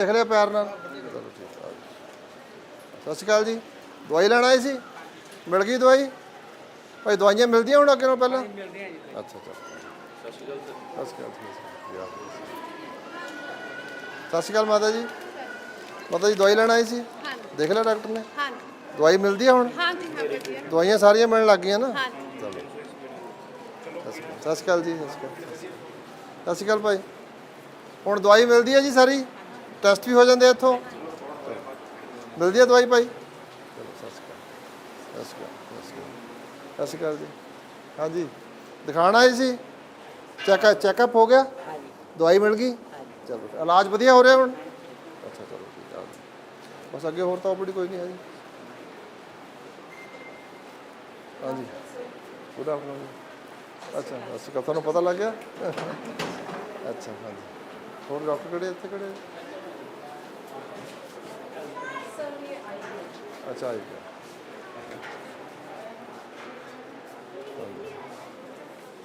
ਦੇਖ ਲਿਆ ਪਿਆਰ ਨਾਲ। ਚਲੋ ਠੀਕ ਆ ਆ ਜਾਓ। ਸਤਿ ਸ਼੍ਰੀ ਅਕਾਲ ਜੀ। ਦਵਾਈ ਲੈਣ ਆਏ ਸੀ? ਮਿਲ ਗਈ ਦਵਾਈ? ਭਾਈ ਦਵਾਈਆਂ ਮਿਲਦੀਆਂ ਹੁਣ ਅੱਗੇ ਨਾਲੋਂ ਪਹਿਲਾਂ? ਮਿਲਦੀਆਂ ਜੀ। ਅੱਛਾ ਅੱਛਾ। ਸਤਿ ਸ਼੍ਰੀ ਅਕਾਲ ਸਤਿ ਸ਼੍ਰੀ ਅਕਾਲ ਸਤਿ ਸ਼੍ਰੀ ਅਕਾਲ। ਮਾਤਾ ਜੀ। ਮਾਤਾ ਜੀ ਦਵਾਈ ਲੈਣ ਆਏ ਸੀ? ਦੇਖ ਲਿਆ ਡਾਕਟਰ ਨੇ? ਹਾਂਜੀ। ਦਵਾਈ ਮਿਲਦੀ ਹੈ ਹੁਣ? ਹਾਂਜੀ ਹਾਂ ਵਧੀਆ ਦਵਾਈਆਂ ਸਾਰੀਆਂ ਮਿਲਣ ਲੱਗ ਗਈਆਂ ਨਾ? ਹਾਂਜੀ। ਚਲੋ। ਸਤਿ ਸ਼੍ਰੀ ਅਕਾਲ। ਸਤਿ ਸ਼੍ਰੀ ਅਕਾਲ ਜੀ ਸਤਿ ਸ਼੍ਰੀ ਅਕਾਲ। ਸਤਿ ਸ਼੍ਰੀ ਅਕਾਲ ਭਾਈ। ਹੁਣ ਦਵਾਈ ਮਿਲਦੀ ਹੈ ਜੀ ਸਾਰੀ? ਟੈਸਟ ਵੀ ਹੋ ਜਾਂਦੇ ਆ ਇੱਥੋਂ। ਮਿਲਦੀ ਹੈ ਦਵਾਈ ਭਾਈ। ਚਲੋ ਸਤਿ ਸ਼੍ਰੀ ਅਕਾਲ ਸਤਿ ਸ਼੍ਰੀ ਅਕਾਲ ਜੀ। ਹਾਂਜੀ। ਦਿਖਾਣ ਆਏ ਸੀ? ਚੈੱਕ ਚੈੱਕਅਪ ਹੋ ਗਿਆ? ਦਵਾਈ ਮਿਲ ਗਈ? ਚਲੋ ਇਲਾਜ ਵਧੀਆ ਹੋ ਰਿਹਾ ਹੁਣ? ਅੱਛਾ ਚਲੋ ਠੀਕ ਆ। ਬਸ ਅੱਗੇ ਹੋਰ ਤਾਂ ਆਪਣੀ ਕੋਈ ਨਹੀਂ ਹੈ ਜੀ। ਹਾਂਜੀ। ਗੁੱਡ ਆਫਟਰਨੂਨ ਅੱਛਾ ਅਸੀਂ ਤੁਹਾਨੂੰ ਪਤਾ ਲੱਗ ਗਿਆ? ਅੱਛਾ ਹਾਂਜੀ। ਹੋਰ ਡਾਕਟਰ ਕਿਹੜੇ ਇੱਥੇ ਕਿਹੜੇ? ਅੱਛਾ ਆਈ ਗਿਆ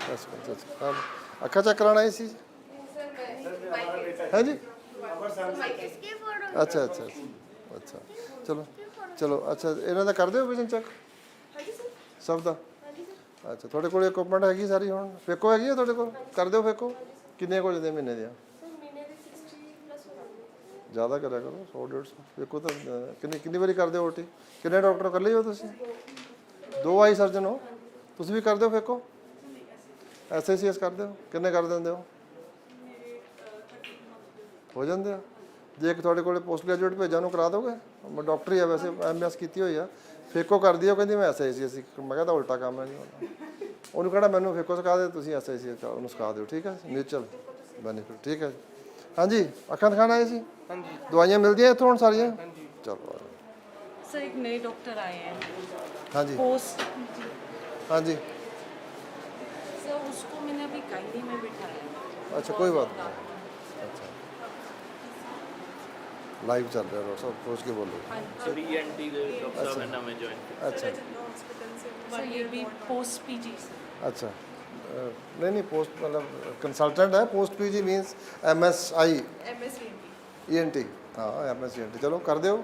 ਬਸ ਬਸ ਬਸ ਅੱਖਾਂ ਚੈੱਕ ਕਰਾਉਣਾ ਆਈ ਸੀ? ਹਾਂਜੀ? ਅੱਛਾ ਅੱਛਾ ਅੱਛਾ। ਅੱਛਾ। ਚਲੋ ਚਲੋ, ਅੱਛਾ, ਇਹਨਾਂ ਦਾ ਕਰਦੇ ਹੋ ਵਿਜ਼ਨ ਚੈੱਕ ਸਭ ਦਾ? ਅੱਛਾ, ਤੁਹਾਡੇ ਕੋਲ ਇਕਵਿਪਮੈਂਟ ਹੈਗੀ ਸਾਰੀ ਹੁਣ? ਫੇਕੋ ਹੈਗੀ ਆ ਤੁਹਾਡੇ ਕੋਲ? ਕਰ ਦਿਓ ਫੇਕੋ ਕਿੰਨੇ ਕੋਲ ਜਾਂਦੇ ਮਹੀਨੇ ਦੀਆਂ? ਜ਼ਿਆਦਾ ਕਰਿਆ ਕਰੋ 100 150 ਫੇਕੋ ਤਾਂ ਅਹ, ਕਿੰਨੀ ਕਿੰਨੀ ਵਾਰੀ ਕਰਦੇ ਹੋ ਓਟੀ ਕਿੰਨੇ ਡਾਕਟਰ ਇਕੱਲੇ ਹੋ ਤੁਸੀਂ? ਦੋ ਆਈ ਸਰਜਨ ਹੋ? ਤੁਸੀਂ ਵੀ ਕਰਦੇ ਹੋ ਫੇਕੋ? ਐਸਐਸਸੀਐਸ ਕਰਦੇ ਹੋ? ਕਿੰਨੇ ਕਰ ਦਿੰਦੇ ਹੋ? ਹੋ ਜਾਂਦੇ ਆ। ਜੇ ਇੱਕ ਤੁਹਾਡੇ ਕੋਲੇ ਪੋਸਟ ਗ੍ਰੈਜੂਏਟ ਭੇਜਾਂ ਉਹਨੂੰ ਕਰਾ ਦੋਗੇ? ਮੈਂ ਡਾਕਟਰ ਹੀ ਆ ਵੈਸੇ ਐਮਐਸ ਕੀਤੀ ਹੋਈ ਆ। ਫੇਕੋ ਕਰਦੀ ਆ ਉਹ ਕਹਿੰਦੀ ਮੈਂ ਐਸਆਈਸੀਐਸ ਮੈਂ ਕਹਿੰਦਾ ਉਲਟਾ ਕੰਮ ਹੈ ਜੀ। ਉਹਨੂੰ ਕਹਣਾ ਮੈਨੂੰ ਫੇਕੋ ਸਿਖਾ ਦੇ ਤੁਸੀਂ ਐਸਆਈਸੀਐਸ ਉਹਨੂੰ ਸਿਖਾ ਦਿਓ ਠੀਕ ਹੈ? ਮਿਊਚੁਅਲ ਬੈਨੀਫਿਟ ਠੀਕ ਹੈ ਜੀ? ਹਾਂਜੀ ਅੱਖਾਂ ਦਿਖਾਣ ਆਏ ਸੀ ਹਾਂਜੀ ਦਵਾਈਆਂ ਮਿਲਦੀਆਂ ਇੱਥੋਂ ਹੁਣ ਸਾਰੀਆਂ ਹਾਂਜੀ ਚਲੋ ਆ ਜਾਓ। सर एक नए डॉक्टर आए हैं ਹਾਂਜੀ पोस्ट ਹਾਂਜੀ सर उसको मैंने अभी कायदे में बिठाया है ਅੱਛਾ ਕੋਈ ਬਾਤ ਨਹੀਂ ਅੱਛਾ ਲਾਈਵ ਚੱਲ ਰਿਹਾ ਰੋ ਸਭ ਸੋਚ ਕੇ ਬੋਲੋ ਸਰ ਈਐਨਟੀ ਦੇ ਡਾਕਟਰ ਸਾਹਿਬ ਨੇ ਨਵੇਂ ਜੁਆਇਨ ਅੱਛਾ सर ये भी पोस्ट पीजी अच्छा ਨਹੀਂ ਨਹੀਂ ਪੋਸਟ ਮਤਲਬ ਕੰਸਲਟੈਂਟ ਹੈ post PG means MSI MSVMP T ਹਾਂ M S E N T ਚਲੋ ਕਰ ਦਿਓ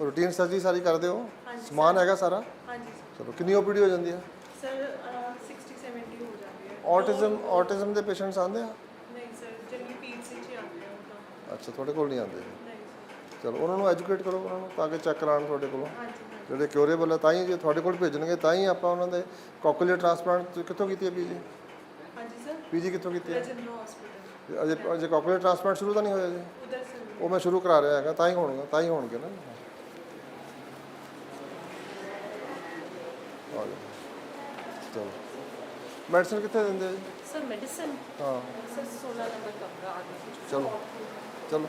ਰੂਟੀਨ ਸਰਜਰੀ ਸਾਰੀ ਕਰ ਦਿਓ। ਸਮਾਨ ਹੈਗਾ ਸਾਰਾ? ਹਾਂਜੀ ਚਲੋ ਕਿੰਨੀ ਓਪੀਡੀ ਹੋ ਜਾਂਦੀ ਹੈ? ਹੋ ਜਾਂਦੇ ਆ ਆਟਿਜ਼ਮ ਆਟਿਜ਼ਮ ਦੇ ਪੇਸ਼ੈਂਟਸ ਆਉਂਦੇ ਆ? ਨਹੀਂ ਸਰ ਜਨਰਲੀ ਪੀਐਚਸੀ ਚ ਆਉਂਦੇ ਆ ਅੱਛਾ ਤੁਹਾਡੇ ਕੋਲ ਨਹੀਂ ਆਉਂਦੇ। ਚਲੋ ਉਹਨਾਂ ਨੂੰ ਐਜੂਕੇਟ ਕਰੋ ਉਹਨਾਂ ਨੂੰ ਤਾਂ ਕਿ ਚੈੱਕ ਕਰਾਉਣ ਤੁਹਾਡੇ ਕੋਲੋਂ। ਜਿਹੜੇ ਕਿਉਰੇਬਲ ਤਾਂ ਹੀ ਜੇ ਤੁਹਾਡੇ ਕੋਲ ਭੇਜਣਗੇ ਤਾਂ ਹੀ ਆਪਾਂ ਉਹਨਾਂ ਦੇ ਕੋਕਲੀਅਰ ਟ੍ਰਾਂਸਪਲਾਂਟ ਕਿੱਥੋਂ ਕੀਤੀ ਹੈ ਪੀਜੀ? ਹਾਂਜੀ ਸਰ ਪੀਜੀ ਕਿੱਥੋਂ ਕੀਤੀ ਹੈ? ਅਜੇ ਅਜੇ ਕੋਕਲੀਅਰ ਟ੍ਰਾਂਸਪਲਾਂਟ ਸ਼ੁਰੂ ਤਾਂ ਨਹੀਂ ਹੋਇਆ ਜੀ? ਉਹ ਮੈਂ ਸ਼ੁਰੂ ਕਰਾ ਰਿਹਾ ਹੈਗਾ ਤਾਂ ਹੀ ਹੋਣਗਾ ਤਾਂ ਹੀ ਹੋਣਗੇ ਨਾ। ਮੈਡੀਸਨ ਕਿੱਥੇ ਦਿੰਦੇ ਜੀ? ਸਰ ਮੈਡੀਸਨ ਹਾਂ। ਸਰ 16 ਨੰਬਰ ਕਮਰਾ ਆ ਚਲੋ। ਚਲੋ।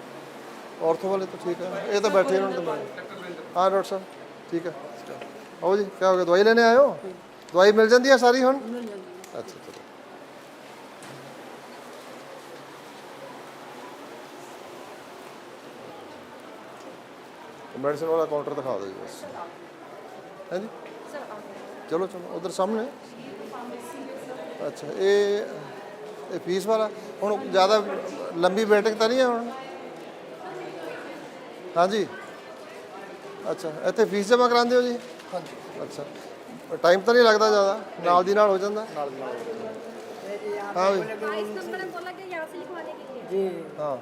ਔਰਥੋ ਵਾਲੇ ਤਾਂ ਠੀਕ ਹੈ ਇਹ ਤਾਂ ਬੈਠੇ ਰਹਿਣ ਤੋਂ ਹਾਂ ਡਾਕਟਰ ਸਾਹਿਬ ਠੀਕ ਹੈ ਆਓ ਜੀ ਕਿਆ ਹੋ ਗਿਆ? ਦਵਾਈ ਲੈਣੇ ਆਇਓ? ਦਵਾਈ ਮਿਲ ਜਾਂਦੀ ਹੈ ਸਾਰੀ ਹੁਣ? ਅੱਛਾ ਚਲੋ। ਮੈਡੀਸਨ ਵਾਲਾ ਕਾਊਂਟਰ ਦਿਖਾ ਦਿਓ ਜੀ ਬਸ। ਹਾਂਜੀ ਚਲੋ ਚਲੋ ਉਧਰ ਸਾਹਮਣੇ। ਅੱਛਾ ਇਹ ਇਹ ਫੀਸ ਵਾਲਾ? ਹੁਣ ਜ਼ਿਆਦਾ ਲੰਬੀ ਬੈਠਕ ਤਾਂ ਨਹੀਂ ਹੈ ਹੁਣ? ਹਾਂਜੀ ਅੱਛਾ ਇੱਥੇ ਫੀਸ ਜਮ੍ਹਾਂ ਕਰਾਉਂਦੇ ਹੋ ਜੀ ਹਾਂਜੀ ਅੱਛਾ ਟਾਈਮ ਤਾਂ ਨਹੀਂ ਲੱਗਦਾ ਜ਼ਿਆਦਾ ਨਾਲ ਦੀ ਨਾਲ ਹੋ ਜਾਂਦਾ ਨਾਲ ਦੀ ਨਾਲ ਹਾਂ ਵੀ बाईस नंबर है बोला कि यहाँ से लिखवाने के लिए ਹਾਂ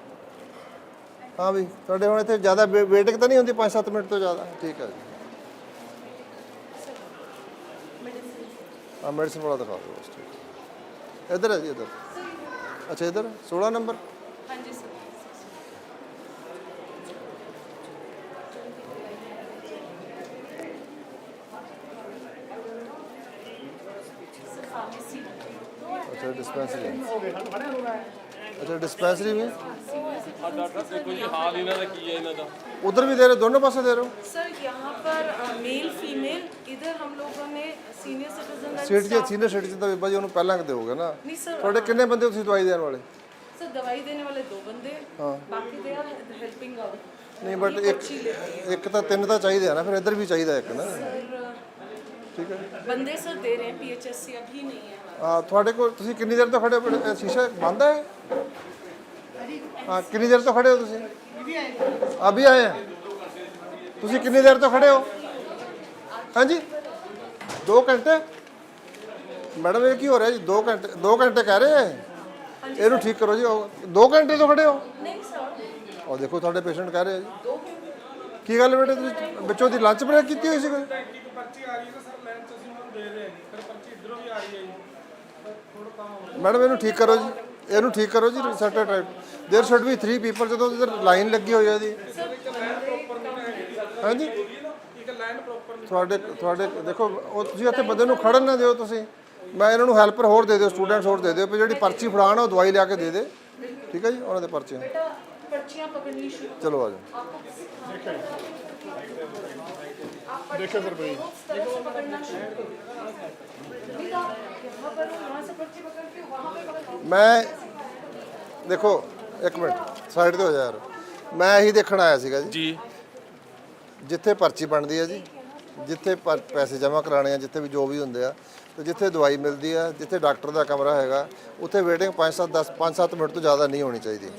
ਹਾਂ ਵੀ ਤੁਹਾਡੇ ਹੁਣ ਇੱਥੇ ਜ਼ਿਆਦਾ ਵੇਟਿੰਗ ਤਾਂ ਨਹੀਂ ਹੁੰਦੀ 5-7 ਮਿੰਟ ਤੋਂ ਜ਼ਿਆਦਾ ਠੀਕ ਹੈ ਜੀ ਹਾਂ ਮੈਡੀਸਨ ਵਾਲਾ ਦਿਖਾ डिस्पेंसरी अच्छा डिस्पेंसरी में ਡਾਕਟਰ ਦੇਖੋ ਜੀ ਹਾਲ ਇਹਨਾਂ ਦਾ ਕੀ ਹੈ ਇਹਨਾਂ ਦਾ उधर भी दे रहे हो दोनों पासे दे रहे हो सर यहाँ पर मेल फीमेल इधर हम लोगों ने सीनियर सिटीजन ਸੀਟ ਜੇ ਸੀਨੀਅਰ ਸਿਟੀਜ਼ਨ ਦਾ ਬੀਬਾ ਜੀ ਉਹਨੂੰ ਪਹਿਲਾਂ ਕਿ ਦਿਓਗੇ ਨਾ नहीं सर ਤੁਹਾਡੇ ਕਿੰਨੇ ਬੰਦੇ ਤੁਸੀਂ ਦਵਾਈ ਦੇਣ ਵਾਲੇ सर दवाई देने वाले दो बंदे बाकी दे आर हेल्पिंग आउट ਨਹੀਂ ਬਟ ਇੱਕ ਇੱਕ ਤਾਂ ਤਿੰਨ ਤਾਂ ਚਾਹੀਦੇ ਆ ਨਾ ਫਿਰ ਇੱਧਰ ਵੀ ਚਾਹੀਦਾ ਇੱਕ ਨਾ ਠੀਕ ਹੈ बंदे सर दे रहे हैं पीएचएससी अभी नहीं है ਆ ਤੁਹਾਡੇ ਕੋਲ ਤੁਸੀਂ ਕਿੰਨੀ ਦੇਰ ਤੋਂ ਖੜੇ ਹੋ ਇਹ ਸ਼ੀਸ਼ਾ ਬੰਦ ਹੈ ਹਾਂ ਕਿੰਨੀ ਦੇਰ ਤੋਂ ਖੜੇ ਹੋ ਤੁਸੀਂ ਅਭੀ ਆਏ ਆ ਤੁਸੀਂ ਕਿੰਨੀ ਦੇਰ ਤੋਂ ਖੜੇ ਹੋ ਹਾਂਜੀ 2 ਘੰਟੇ ਮੈਡਮ ਇਹ ਕੀ ਹੋ ਰਿਹਾ ਜੀ 2 ਘੰਟੇ 2 ਘੰਟੇ ਕਹਿ ਰਹੇ ਹੈ ਇਹਨੂੰ ਠੀਕ ਕਰੋ ਜੀ 2 ਘੰਟੇ ਤੋਂ ਖੜੇ ਹੋ नहीं सर ਉਹ ਦੇਖੋ ਤੁਹਾਡੇ ਪੇਸ਼ੈਂਟ ਕਹਿ ਰਹੇ ਆ ਜੀ ਕੀ ਗੱਲ ਬੇਟੇ ਤੁਸੀਂ ਵਿੱਚੋਂ ਦੀ ਲੰਚ ਬ੍ਰੇਕ ਕੀਤੀ ਹੋਈ ਸੀ ਕੋਈ ਦੇ ਰਹੇ ਜੀ ਫਿਰ ਪਰਚੀ ਇਧਰੋਂ ਵੀ ਆ ਰਹੀ ਹੈ ਜੀ ਥੋੜਾ ਕੰਮ ਹੋ ਮੈਡਮ ਇਹਨੂੰ ਠੀਕ ਕਰੋ ਜੀ ਇਹਨੂੰ ਠੀਕ ਕਰੋ ਜੀ centre type there should be 3 people ਜਦੋਂ ਇਧਰ ਲਾਈਨ ਲੱਗੀ ਹੋਈ ਹੈ ਜੀ ਹਾਂਜੀ ਇੱਕ ਲਾਈਨ ਪ੍ਰੋਪਰ ਤੁਹਾਡੇ ਤੁਹਾਡੇ ਦੇਖੋ ਉਹ ਤੁਸੀਂ ਇੱਥੇ ਬੰਦੇ ਨੂੰ ਖੜਨ ਨਾ ਦਿਓ ਤੁਸੀਂ ਮੈਂ ਇਹਨਾਂ ਨੂੰ ਹੈਲਪਰ ਹੋਰ ਦੇ ਦਿਓ ਸਟੂਡੈਂਟਸ ਹੋਰ ਦੇ ਦਿਓ ਵੀ ਜਿਹੜੀ ਪਰਚੀ ਫੜਾਣ ਉਹ ਦਵਾਈ ਲਿਆ ਕੇ ਦੇ ਦੇ ਠੀਕ ਹੈ ਜੀ ਉਹਨਾਂ ਦੇ ਪਰਚੇ बेटा पर्चियाँ पकड़नी शुरू ਚਲੋ ਆ ਜਾਓ देखो सर भाई उस तरफ से ਮੈਂ ਦੇਖੋ ਇੱਕ ਮਿੰਟ ਸਾਈਡ ਤੇ ਹੋ ਜਾ ਯਾਰ। ਮੈਂ ਇਹੀ ਦੇਖਣ ਆਇਆ ਸੀਗਾ ਜੀ। ਜੀ। ਜਿੱਥੇ ਪਰਚੀ ਬਣਦੀ ਹੈ ਜੀ ਜਿੱਥੇ ਪਰ- ਪੈਸੇ ਜਮ੍ਹਾਂ ਕਰਾਣੇ ਆ ਜਿੱਥੇ ਵੀ ਜੋ ਵੀ ਹੁੰਦੇ ਆ ਤੇ ਜਿੱਥੇ ਦਵਾਈ ਮਿਲਦੀ ਆ ਜਿੱਥੇ ਡਾਕਟਰ ਦਾ ਕਮਰਾ ਹੈਗਾ ਉੱਥੇ ਵੇਟਿੰਗ 5-7 10 5-7 ਮਿੰਟ ਤੋਂ ਜ਼ਿਆਦਾ ਨਹੀਂ ਹੋਣੀ ਚਾਹੀਦੀ।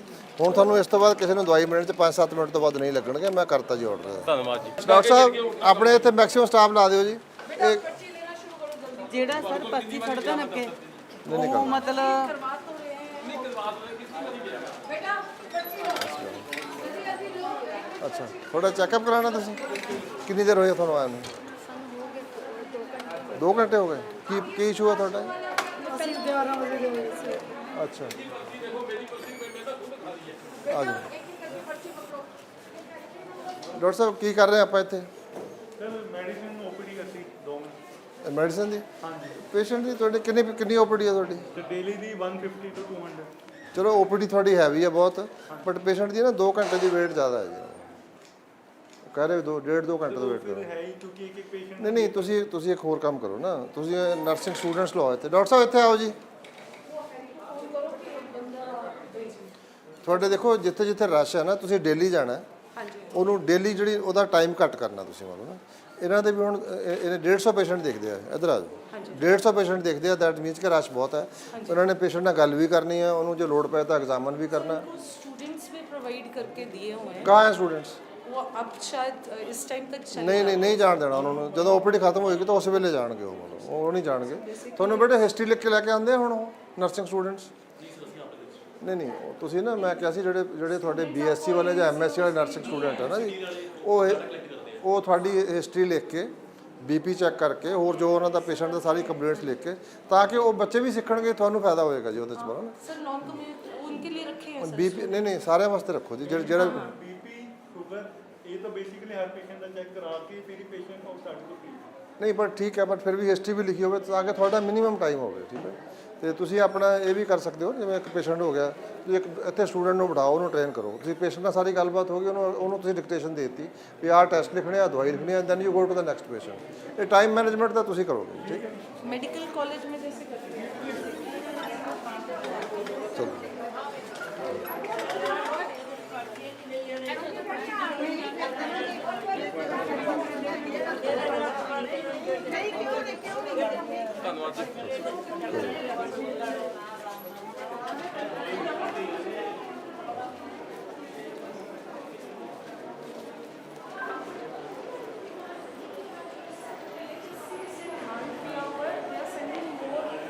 ਹੁਣ ਤੁਹਾਨੂੰ ਇਸ ਤੋਂ ਬਾਅਦ ਕਿਸੇ ਨੂੰ ਦਵਾਈ ਮਿਲਣ 'ਚ 5-7 ਮਿੰਟ ਤੋਂ ਵੱਧ ਨਹੀਂ ਲੱਗਣਗੇ ਮੈਂ ਕਰਤਾ ਜੀ ਆਰਡਰ ਧੰਨਵਾਦ ਜੀ। ਡਾਕਟਰ ਸਾਹਿਬ ਆਪਣੇ ਇੱਥੇ ਮੈਕਸਿਮਮ ਸਟਾਫ ਲਾ ਦਿਓ ਜੀ। ਇਹ ਜਿਹੜਾ ਸਰ ਪਰਚੀ ਫੜਦਾ ਨਾ ਅੱਗੇ ਉਹ ਮਤਲਬ ਅੱਛਾ। ਥੋੜਾ ਚੈੱਕਅਪ ਕਰਾਉਣਾ ਤੁਸੀਂ? ਕਿੰਨੀ ਦੇਰ ਹੋਈ ਆ ਤੁਹਾਨੂੰ ਆਇਆ ਨੂੰ? ਸਾਨੂੰ ਹੋ ਗਏ 2 ਘੰਟੇ 2 ਹੋ ਗਏ। ਕੀ ਕੀ ਇਸ਼ੂ ਆ ਤੁਹਾਡਾ? ਅਸੀਂ 11 ਵਜੇ ਦੇ ਹੋਏ ਸੀ। ਅੱਛਾ। ਆ ਜਾਓ। ਡਾਕਟਰ ਸਾਹਿਬ ਕੀ ਕਰ ਰਹੇ ਆਪਾਂ ਇੱਥੇ? ਸਰ ਮੈਡੀਸਿਨ ਓਪੀਡੀ ਕਰਤੀ ਦੋ ਮਿੰਟ। ਮੈਡੀਸਨ ਦੀ? ਹਾਂਜੀ। ਪੇਸ਼ੈਂਟ ਦੀ ਤੁਹਾਡੀ ਕਿੰਨੀ ਕਿੰਨੀ ਓਪੀਡੀ ਹੈ ਤੁਹਾਡੀ? ਤੇ ਡੇਲੀ ਦੀ 150 ਤੋਂ 200 ਚਲੋ ਓਪੀਡੀ ਤੁਹਾਡੀ ਹੈਵੀ ਹੈ ਬਹੁਤ ਬਟ ਪੇਸ਼ੈਂਟ ਦੀ ਨਾ 2 ਘੰਟੇ ਦੀ ਵੇਟ ਜ਼ਿਆਦਾ ਹੈ ਜੀ। ਕਹਿ ਰਹੇ ਦੋ ਡੇਢ ਦੋ ਘੰਟੇ ਤੋਂ ਵੇਟ ਕਰੋ। ਹੈ ਹੀ ਕਿਉਂਕਿ ਇੱਕ ਇੱਕ ਪੇਸ਼ੈਂਟ ਨਹੀਂ ਨਹੀਂ ਤੁਸੀਂ ਤੁਸੀਂ ਇੱਕ ਹੋਰ ਕੰਮ ਕਰੋ ਨਾ। ਤੁਸੀਂ ਨਰਸਿੰਗ ਸਟੂਡੈਂਟਸ ਲਓ ਇੱਥੇ। ਡਾਕਟਰ ਸਾਹਿਬ ਇੱਥੇ ਆਓ ਜੀ। ਤੁਹਾਡੇ ਦੇਖੋ ਜਿੱਥੇ ਜਿੱਥੇ ਰਸ਼ ਹੈ ਨਾ ਤੁਸੀਂ ਡੇਲੀ ਜਾਣਾ ਹਾਂਜੀ। ਉਹਨੂੰ ਡੇਲੀ ਜਿਹੜੀ ਉਹਦਾ ਟਾਈਮ ਘੱਟ ਕਰਨਾ ਤੁਸੀਂ ਮੰਨੋ ਨਾ। ਇਹਨਾਂ ਦੇ ਵੀ ਹੁਣ ਇਹਨੇ 150 ਪੇਸ਼ੈਂਟ ਦੇਖਦੇ ਆ ਇਧਰ ਆ ਜਾਓ। 150 ਪੇਸ਼ੈਂਟ ਦੇਖਦੇ ਆ ਦੈਟ ਮੀਨਸ ਕਿ ਰਸ਼ ਬਹੁਤ ਹੈ। ਉਹਨਾਂ ਨੇ ਪੇਸ਼ੈਂਟ ਨਾਲ ਗੱਲ ਵੀ ਕਰਨੀ ਹੈ ਉਹਨੂੰ ਜੇ ਲੋੜ ਪਏ ਤਾਂ ਐਗਜ਼ਾਮਨ ਵੀ ਕਰਨਾ। ਸਟੂਡੈਂਟਸ ਵੀ ਪ੍ਰੋਵਾਈਡ ਕਰਕੇ ਦਿਏ ਹੋਏ। ਹੈ ਹੈ ਸਟੂਡੈਂਟਸ वो अब शायद अ, इस टाइम तक चल ਨਹੀਂ ਨਹੀਂ ਨਹੀਂ ਜਾਣ ਦੇਣਾ ਉਹਨਾਂ ਨੂੰ ਜਦੋਂ ਓਪੀਡੀ ਖਤਮ ਹੋਏਗੀ ਤਾਂ ਉਸ ਵੇਲੇ ਜਾਣਗੇ ਉਹ ਮਤਲਬ ਉਹ ਨਹੀਂ ਜਾਣਗੇ ਤੁਹਾਨੂੰ ਬੇਟੇ ਹਿਸਟਰੀ ਲਿਖ ਕੇ ਲੈ ਕੇ ਆਉਂਦੇ ਆ ਹੁਣ ਉਹ ਨਰਸਿੰਗ ਸਟੂਡੈਂਟਸ ਨਹੀਂ ਨਹੀਂ ਉਹ ਤੁਸੀਂ ਨਾ ਮੈਂ ਕਿਹਾ ਸੀ ਜਿਹੜੇ ਜਿਹੜੇ ਤੁਹਾਡੇ ਬੀਐਸਸੀ ਵਾਲੇ ਜਾਂ ਐਮਐਸਸੀ ਵਾਲੇ ਨਰਸਿੰਗ ਸਟੂਡੈਂਟ ਹੈ ਨਾ ਜੀ ਉਹ ਇਹ- ਉਹ ਤੁਹਾਡੀ ਹਿਸਟਰੀ ਲਿਖ ਕੇ ਬੀਪੀ ਚੈੱਕ ਕਰਕੇ ਹੋਰ ਜੋ ਉਹਨਾਂ ਦਾ ਪੇਸ਼ੈਂਟ ਦਾ ਸਾਰੀ ਕੰਪਲੇਂਟਸ ਲਿਖ ਕੇ ਤਾਂ ਕਿ ਉਹ ਬੱਚੇ ਵੀ ਸਿੱਖਣਗੇ ਤੁਹਾਨੂੰ ਫਾਇਦਾ ਹੋਏਗਾ ਜੀ ਉਹਦੇ ਚ ਬੜਾ सर नॉन कम्युनिटी उनके लिए रखे हैं सर ਬੀਪੀ ਨਹੀਂ ਨਹੀਂ ਸਾਰਿਆਂ ਵਾਸਤੇ ਰੱਖੋ ਜੀ ਜਿਹੜੇ ਜਿਹੜਾ ਬੀਪੀ ਸ਼ੂਗਰ ਇਹ ਤਾਂ ਬੇਸਿਕਲੀ ਹਰ ਪੇਸ਼ੈਂਟ ਦਾ ਚੈੱਕ ਕਰਾ ਕੇ ਫਿਰ ਹੀ ਪੇਸ਼ੈਂਟ ਨੂੰ ਸਾਡੇ ਤੋਂ ਫੀਸ ਨਹੀਂ ਪਰ ਠੀਕ ਹੈ ਬਟ ਫਿਰ ਵੀ ਹਿਸਟਰੀ ਵੀ ਲਿਖੀ ਹੋਵੇ ਤਾਂ ਕਿ ਤੁਹਾਡਾ ਮਿਨੀਮਮ ਟਾਈਮ ਹੋਵੇ ਠੀਕ ਹੈ ਤੇ ਤੁਸੀਂ ਆਪਣਾ ਇਹ ਵੀ ਕਰ ਸਕਦੇ ਹੋ ਜਿਵੇਂ ਇੱਕ ਪੇਸ਼ੈਂਟ ਹੋ ਗਿਆ ਤੁਸੀਂ ਇੱਕ ਇੱਥੇ ਸਟੂਡੈਂਟ ਨੂੰ ਬਿਠਾਓ ਉਹਨੂੰ ਟ੍ਰੇਨ ਕਰੋ ਤੁਸੀਂ ਪੇਸ਼ੈਂਟ ਨਾਲ ਸਾਰੀ ਗੱਲਬਾਤ ਹੋ ਗਈ ਉਹਨੂੰ ਉਹਨੂੰ ਤੁਸੀਂ ਡਿਕਟੇਸ਼ਨ ਦੇ ਦਿੱਤੀ ਵੀ ਆਹ ਟੈਸਟ ਲਿਖਣੇ ਆ ਦਵਾਈ ਲਿਖਣੀ ਆ then you go to the next patient ਇਹ ਟਾਈਮ ਮੈਨੇਜਮੈਂਟ ਤਾਂ ਤੁਸੀਂ ਕਰੋਗੇ ਠੀਕ ਹੈ मेडिकल कॉलेज में जैसे करते हैं ਚਲੋ ਧੰਨਵਾਦ ਜੀ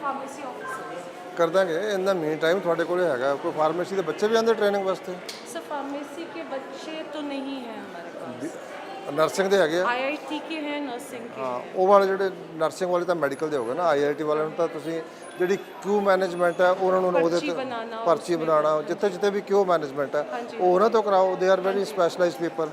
फार्मेसी ऑफिसर्स ਕਰ ਦਾਂਗੇ ਇੰਨਾ ਮੀਨ ਟਾਈਮ ਤੁਹਾਡੇ ਕੋਲੇ ਹੈਗਾ ਕੋਈ ਫਾਰਮੇਸੀ ਦੇ ਬੱਚੇ ਵੀ ਆਉਂਦੇ ਟ੍ਰੇਨਿੰਗ ਵਾਸਤੇ सर फार्मेसी के बच्चे तो नहीं हैं हमारे पास ਨਰਸਿੰਗ ਦੇ ਹੈਗੇ ਆ आईआईटी के हैं नर्सिंग के ਹਾਂ ਉਹ ਵਾਲੇ ਜਿਹੜੇ ਨਰਸਿੰਗ ਵਾਲੇ ਤਾਂ ਮੈਡੀਕਲ ਦੇ ਹੋਗੇ ਨਾ ਆਈਆਈਟੀ ਵਾਲਿਆਂ ਨੂੰ ਤਾਂ ਤੁਸੀਂ ਜਿਹੜੀ ਕਿਊ ਮੈਨੇਜਮੈਂਟ ਹੈ ਉਹਨਾਂ ਨੂੰ ਉਹਦੇ ਪਰਚੀ ਤੇ ਬਣਾਉਣਾ, ਪਰਚੀ ਬਣਾਉਣਾ ਜਿੱਥੇ ਜਿੱਥੇ ਵੀ ਕਿਊ ਮੈਨੇਜਮੈਂਟ ਹੈ ਉਹ ਉਹਨਾਂ ਤੋਂ ਕਰਾਓ they are very specialised people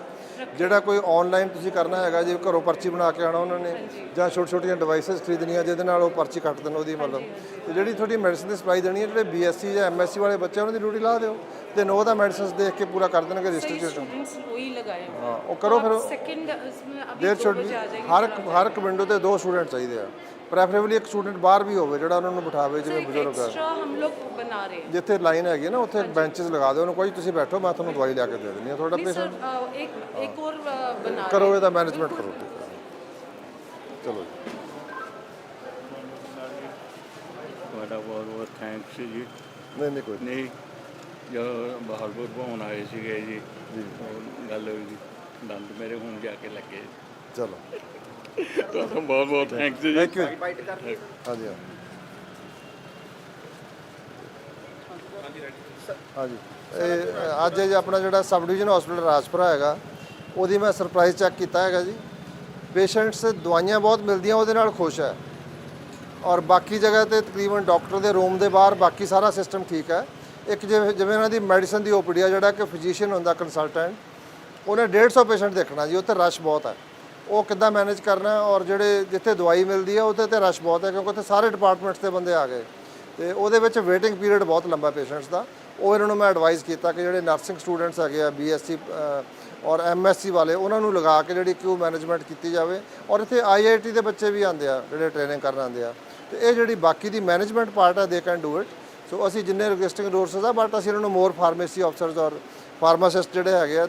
ਜਿਹੜਾ ਕੋਈ ਆਨਲਾਈਨ ਤੁਸੀਂ ਕਰਨਾ ਹੈਗਾ ਜੇ ਘਰੋਂ ਪਰਚੀ ਬਣਾ ਕੇ ਆਣਾ ਉਹਨਾਂ ਨੇ ਜਾਂ ਛੋਟੇ ਛੋਟੀਆਂ ਡਿਵਾਈਸਸ ਖਰੀਦਣੀਆਂ ਜਿਹਦੇ ਨਾਲ ਉਹ ਪਰਚੀ ਕੱਟ ਦੇਣ ਉਹਦੀ ਮਤਲਬ। ਤੇ ਜਿਹੜੀ ਤੁਹਾਡੀ ਮੈਡੀਸਨ ਦੀ ਸਪਲਾਈ ਦੇਣੀ ਹੈ ਜਿਹੜੇ ਬੀਐਸਸੀ ਜਾਂ ਐਮਐਸਸੀ ਵਾਲੇ ਬੱਚੇ ਉਹਨਾਂ ਦੀ ਡਿਊਟੀ ਲਾ ਦਿਓ। ਤੇ ਨੋ ਦਾ ਮੈਡੀਸਨਸ ਦੇਖ ਕੇ ਪੂਰਾ ਕਰ ਦੇਣਗੇ ਰਜਿਸਟ੍ਰੇਸ਼ਨ ਕੋਈ ਲਗਾਏ ਹਾਂ ਉਹ ਕਰੋ ਫਿਰ ਸੈਕਿੰਡ ਅਭੀ ਹਰ ਹਰ ਇੱਕ ਵਿੰਡੋ ਤੇ ਦੋ ਸਟੂਡੈਂਟ ਚਾਹੀਦੇ ਆ। ਪ੍ਰੈਫਰੇਬਲੀ ਇੱਕ ਸਟੂਡੈਂਟ ਬਾਹਰ ਵੀ ਹੋਵੇ ਜਿਹੜਾ ਉਹਨਾਂ ਨੂੰ ਬਿਠਾਵੇ ਜਿਵੇਂ ਬਜ਼ੁਰਗ ਆ एक्स्ट्रा हम लोग बना रहे हैं ਜਿੱਥੇ ਲਾਈਨ ਹੈਗੀ ਹੈ ਨਾ ਉੱਥੇ ਬੈਂਚਸ ਲਗਾ ਦਿਓ ਉਹਨੂੰ ਕੋਈ ਤੁਸੀਂ ਬੈਠੋ ਮੈਂ ਤੁਹਾਨੂੰ ਦਵਾਈ ਲਿਆ ਕੇ ਦੇ ਦਿੰਦੀ ਹਾਂ ਤੁਹਾਡਾ नहीं ਪੇਸ਼ੈਂਟ सर अ, एक एक और अ, बना रहे ਕਰੋ ਇਹਦਾ ਮੈਨੇਜਮੈਂਟ ਕਰੋ ਠੀਕ ਹੈ ਚਲੋ ਜੀ। ਤੁਹਾਡਾ ਬਹੁਤ ਬਹੁਤ ਥੈਂਕਸ ਜੀ ਨਹੀਂ ਨਹੀਂ ਕੋਈ ਨਹੀਂ। ਨਹੀਂ ਜਦੋਂ ਬਹਾਲਪੁਰ ਭਵਨ ਆਏ ਸੀਗੇ ਜੀ ਉਹ ਗੱਲ ਹੋਈ ਜੀ ਦੰਦ ਮੇਰੇ ਹੁਣ ਜਾ ਕੇ ਲੱਗੇ ਚਲੋ ਤੁਹਾਨੂੰ ਬਹੁਤ ਬਹੁਤ ਥੈਂਕਸ ਜੀ। ਥੈਂਕ ਯੂ ਹਾਂਜੀ ਹਾਂ। ਹਾਂਜੀ। ਇਹ ਅ, ਅੱਜ ਜੀ ਆਪਣਾ ਜਿਹੜਾ ਸਬ ਡਿਵੀਜ਼ਨ ਹਸਪੀਟਲ ਰਾਜਪੁਰਾ ਹੈਗਾ ਉਹਦੀ ਮੈਂ ਸਰਪ੍ਰਾਈਜ਼ ਚੈੱਕ ਕੀਤਾ ਹੈਗਾ ਜੀ। ਪੇਸ਼ੈਂਟਸ ਦਵਾਈਆਂ ਬਹੁਤ ਮਿਲਦੀਆਂ ਉਹਦੇ ਨਾਲ ਖੁਸ਼ ਹੈ। ਔਰ ਬਾਕੀ ਜਗ੍ਹਾ ਤੇ ਤਕਰੀਬਨ ਡਾਕਟਰ ਦੇ ਰੂਮ ਦੇ ਬਾਹਰ ਬਾਕੀ ਸਾਰਾ ਸਿਸਟਮ ਠੀਕ ਹੈ। ਇੱਕ ਜਿਵੇਂ ਜਿਵੇਂ ਇਹਨਾਂ ਦੀ ਮੈਡੀਸਨ ਦੀ ਓਪੀਡੀ ਆ ਜਿਹੜਾ ਕਿ ਫਿਜ਼ੀਸ਼ੀਅਨ ਹੁੰਦਾ ਕੰਸਲਟੈਂਟ ਉਹਨੇ 150 ਪੇਸ਼ੈਂਟ ਦੇਖਣਾ ਜੀ ਉੱਥੇ ਰਸ਼ ਬਹੁਤ ਹੈ। ਉਹ ਕਿੱਦਾਂ ਮੈਨੇਜ ਕਰਨਾ ਔਰ ਜਿਹੜੇ ਜਿੱਥੇ ਦਵਾਈ ਮਿਲਦੀ ਹੈ, ਉੱਥੇ ਤੇ ਰਸ਼ ਬਹੁਤ ਹੈ ਕਿਉਂਕਿ ਉੱਥੇ ਸਾਰੇ ਡਿਪਾਰਟਮੈਂਟਸ ਦੇ ਬੰਦੇ ਆ ਗਏ। ਤੇ ਉਹਦੇ ਵਿੱਚ ਵੇਟਿੰਗ ਪੀਰੀਅਡ ਬਹੁਤ ਲੰਬਾ ਪੇਸ਼ੈਂਟਸ ਦਾ। ਉਹ ਇਹਨਾਂ ਨੂੰ ਮੈਂ ਐਡਵਾਈਸ ਕੀਤਾ ਕਿ ਜਿਹੜੇ ਨਰਸਿੰਗ ਸਟੂਡੈਂਟਸ ਹੈਗੇ ਆ ਬੀਐਸਸੀ ਔਰ ਐਮਐਸਸੀ ਵਾਲੇ, ਉਹਨਾਂ ਨੂੰ ਲਗਾ ਕੇ ਜਿਹੜੀ ਕਿਊ ਮੈਨੇਜਮੈਂਟ ਕੀਤੀ ਜਾਵੇ। ਔਰ ਇੱਥੇ ਆਈਆਈਟੀ ਦੇ ਬੱਚੇ ਵੀ ਆਉਂਦੇ ਆ, ਜਿਹੜੇ ਟ੍ਰੇਨਿੰਗ ਕਰਨ ਆਉਂਦੇ ਆ। ਤੇ ਇਹ ਜਿਹੜੀ ਬਾਕੀ ਦੀ ਮੈਨੇਜਮੈਂਟ ਪਾਰਟ ਹੈ they can do it so ਅਸੀਂ ਜਿੰਨੇ ਰਜਿਸਟਰਿੰਗ ਰਿਸੋਰਸਸ ਆ ਬਟ ਅਸੀਂ ਇਹਨਾਂ ਨੂੰ ਮੋਰ ਫਾਰਮੇਸੀ ਆਫਸਰਸ ਔਰ ਫਾਰਮਾਸਿਸਟ ਜਿਹੜੇ ਹੈਗੇ ਆ